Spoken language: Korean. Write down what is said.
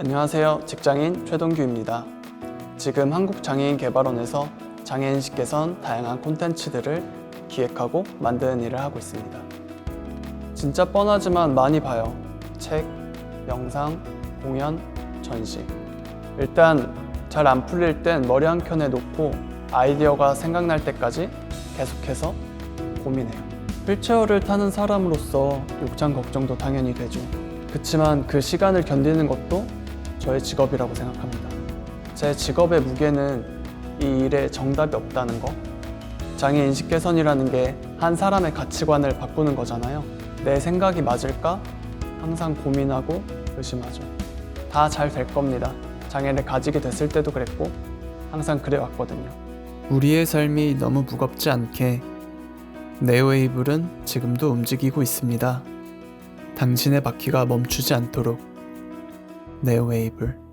안녕하세요. 직장인 최동규입니다. 지금 한국장애인개발원에서 장애인식 개선 다양한 콘텐츠들을 기획하고 만드는 일을 하고 있습니다. 진짜 뻔하지만 많이 봐요. 책, 영상, 공연, 전시. 일단 잘 안 풀릴 땐 머리 한 켠에 놓고 아이디어가 생각날 때까지 계속해서 고민해요. 휠체어를 타는 사람으로서 욕장 걱정도 당연히 되죠. 그치만 그 시간을 견디는 것도 저의 직업이라고 생각합니다. 제 직업의 무게는 이 일에 정답이 없다는 거. 장애 인식 개선이라는 게 한 사람의 가치관을 바꾸는 거잖아요. 내 생각이 맞을까? 항상 고민하고 의심하죠. 다 잘 될 겁니다. 장애를 가지게 됐을 때도 그랬고 항상 그래 왔거든요. 우리의 삶이 너무 무겁지 않게 네오웨이블은 지금도 움직이고 있습니다. 당신의 바퀴가 멈추지 않도록 네오웨이블